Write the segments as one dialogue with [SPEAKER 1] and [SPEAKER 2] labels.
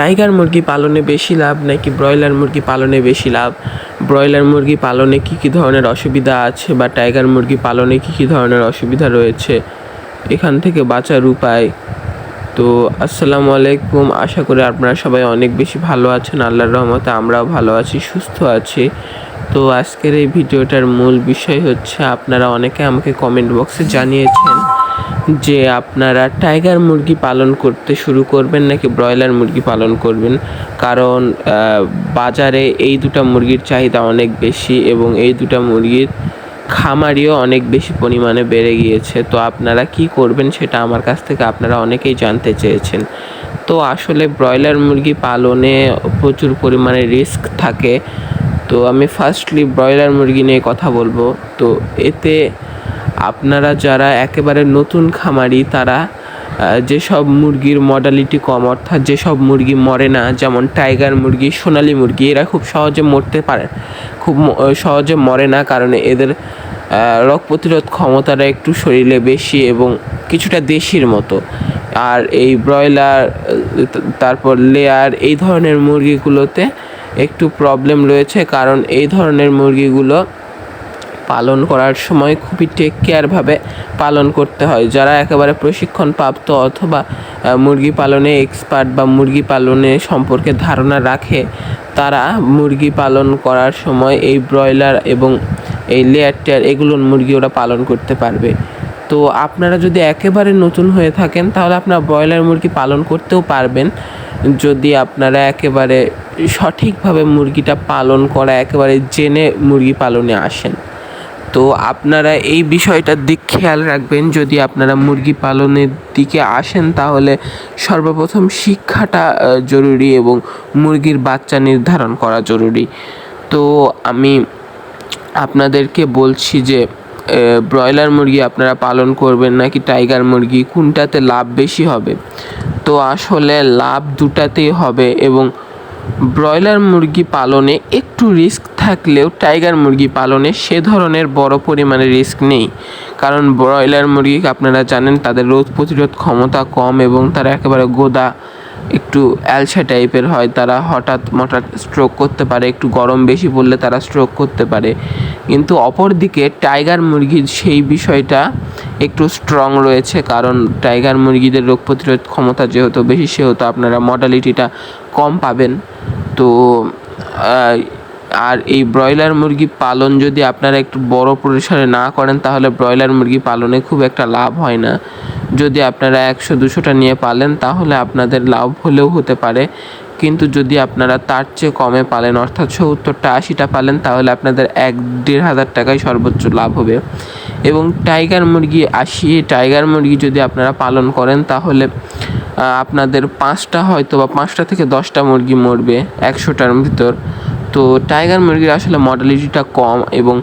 [SPEAKER 1] Tiger মুরগি পালনে বেশি লাভ নাকি ব্রয়লার মুরগি পালনে বেশি লাভ? ব্রয়লার মুরগি পালনে কী কী ধরনের অসুবিধা আছে বা টাইগার মুরগি পালনে কী কী ধরনের অসুবিধা রয়েছে? এখান থেকে বাঁচার উপায়। তো আসসালামু আলাইকুম। আশা করি আপনারা সবাই অনেক বেশি ভালো আছেন। আল্লাহর রহমতে আমরাও ভালো আছি, সুস্থ আছি। তো আজকের এই ভিডিওটার মূল বিষয় হচ্ছে, আপনারা অনেকে আমাকে কমেন্ট বক্সে জানিয়েছেন যে আপনারা টাইগার মুরগি পালন করতে শুরু করবেন নাকি ব্রয়লার মুরগি পালন করবেন? কারণ বাজারে এই দুটো মুরগির চাহিদা অনেক বেশি এবং এই দুটো মুরগির খামারিও অনেক বেশি পরিমাণে বেড়ে গিয়েছে। তো আপনারা কি করবেন সেটা আমার কাছ থেকে আপনারা অনেকেই জানতে চেয়েছেন। তো আসলে ব্রয়লার মুরগি পালনে প্রচুর পরিমাণে রিস্ক থাকে। তো আমি ফার্স্টলি ব্রয়লার মুরগি নিয়ে কথা বলব। তো এতে আপনারা যারা একেবারে নতুন খামারি, তারা যেসব মুরগির মডালিটি কম, অর্থাৎ যেসব মুরগি মরে না, যেমন টাইগার মুরগি, সোনালি মুরগি, এরা খুব সহজে মরতে পারে, খুব সহজে মরে না, কারণ এদের রোগ প্রতিরোধ ক্ষমতাটা একটু শরীরে বেশি এবং কিছুটা দেশির মতো। আর এই ব্রয়লার তারপর লেয়ার এই ধরনের মুরগিগুলোতে একটু প্রবলেম রয়েছে, কারণ এই ধরনের মুরগিগুলো পালন করার সময় খুবই টেক কেয়ারভাবে পালন করতে হয়। যারা একেবারে প্রশিক্ষণ প্রাপ্ত অথবা মুরগি পালনে এক্সপার্ট বা মুরগি পালনে সম্পর্কে ধারণা রাখে, তারা মুরগি পালন করার সময় এই ব্রয়লার এবং এই লেয়ার টেয়ার এগুলোর মুরগি ওরা পালন করতে পারবে। তো আপনারা যদি একেবারে নতুন হয়ে থাকেন, তাহলে আপনারা ব্রয়লার মুরগি পালন করতেও পারবেন। যদি আপনারা একেবারে সঠিকভাবে মুরগিটা পালন করা, একেবারে জেনে মুরগি পালনে আসেন। তো আপনারা এই বিষয়টার দিক খেয়াল রাখবেন, যদি আপনারা মুরগি পালনের দিকে আসেন, তাহলে সর্বপ্রথম শিক্ষাটা জরুরি এবং মুরগির বাচ্চা নির্ধারণ করা জরুরি। তো আমি আপনাদেরকে বলছি যে ব্রয়লার মুরগি আপনারা পালন করবেন নাকি টাইগার মুরগি, কোনটাতে লাভ বেশি হবে? তো আসলে লাভ দুটাতেই হবে এবং ব্রয়লার মুরগি পালনে একটু রিস্ক থাকলেও টাইগার মুরগি পালনে সে ধরনের বড় পরিমাণে রিস্ক নেই। কারণ ব্রয়লার মুরগি আপনারা জানেন, তাদের রোগ প্রতিরোধ ক্ষমতা কম এবং তারা একেবারে গোদা, একটু অ্যালসা টাইপের হয়। তারা হঠাৎ হঠাৎ স্ট্রোক করতে পারে, একটু গরম বেশি পড়লে তারা স্ট্রোক করতে পারে। কিন্তু অপরদিকে টাইগার মুরগির সেই বিষয়টা একটু স্ট্রং রয়েছে, কারণ টাইগার মুরগিদের রোগ প্রতিরোধ ক্ষমতা যেহেতু বেশি, সেহেতু আপনারা মডালিটিটা কম পাবেন। তো আর এই ব্রয়লার মুরগি পালন যদি আপনারা একটু বড় পরিসরে না করেন, তাহলে ব্রয়লার মুরগি পালনে খুব একটা লাভ হয় না। যদি আপনারা একশো, দুশোটা নিয়ে পালেন, তাহলে আপনাদের লাভ হলেও হতে পারে। কিন্তু যদি আপনারা তার চেয়ে কমে পালেন, অর্থাৎ সত্তরটা, আশিটা পালেন, তাহলে আপনাদের এক, দেড় হাজার টাকায় সর্বোচ্চ লাভ হবে। এবং টাইগার মুরগি আশি, টাইগার মুরগি যদি আপনারা পালন করেন, তাহলে আপনাদের পাঁচটা হয়তো বা পাঁচটা থেকে দশটা মুরগি মরবে একশোটার ভিতর। তো টাইগার মুরগির আসলে মডালিটিটা কম এবং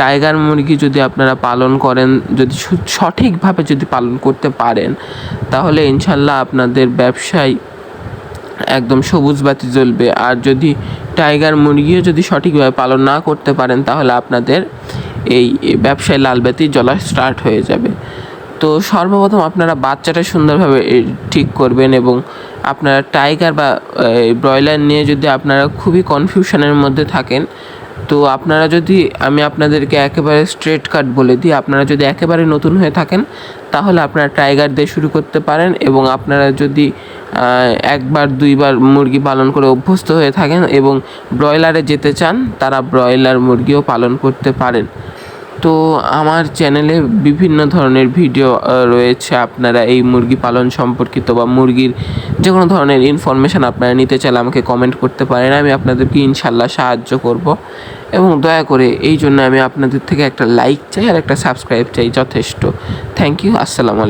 [SPEAKER 1] টাইগার মুরগি যদি আপনারা পালন করেন, যদি সঠিকভাবে যদি পালন করতে পারেন, তাহলে ইনশাল্লাহ আপনাদের ব্যবসায় একদম সবুজ বাতি জ্বলবে। আর যদি টাইগার মুরগিও যদি সঠিকভাবে পালন না করতে পারেন, তাহলে আপনাদের এই ব্যবসায় লাল বাতি জ্বলা স্টার্ট হয়ে যাবে। তো সর্বপ্রথম আপনারা বাচ্চাটা সুন্দরভাবে ঠিক করবেন এবং আপনারা টাইগার বা ব্রয়লার নিয়ে যদি আপনারা খুবই কনফিউশনের মধ্যে থাকেন, তো আপনারা যদি, আমি আপনাদেরকে একেবারে স্ট্রেট কাট বলে দিই, আপনারা যদি একেবারে নতুন হয়ে থাকেন, তাহলে আপনারা টাইগার দিয়ে শুরু করতে পারেন এবং আপনারা যদি একবার, দুইবার মুরগি পালন করে অভ্যস্ত হয়ে থাকেন এবং ব্রয়লারে যেতে চান, তারা ব্রয়লার মুরগিও পালন করতে পারেন। তো আমার চ্যানেলে বিভিন্ন ধরনের ভিডিও রয়েছে। আপনারা এই মুরগি পালন সম্পর্কিত বা মুরগির যে কোনো ধরনের ইনফরমেশান আপনারা নিতে চাইলে আমাকে কমেন্ট করতে পারেন। আমি আপনাদেরকে ইনশাল্লাহ সাহায্য করব এবং দয়া করে এই জন্য আমি আপনাদের থেকে একটা লাইক চাই আর একটা সাবস্ক্রাইব চাই যথেষ্ট। থ্যাংক ইউ আসসালামু আলাইকুম।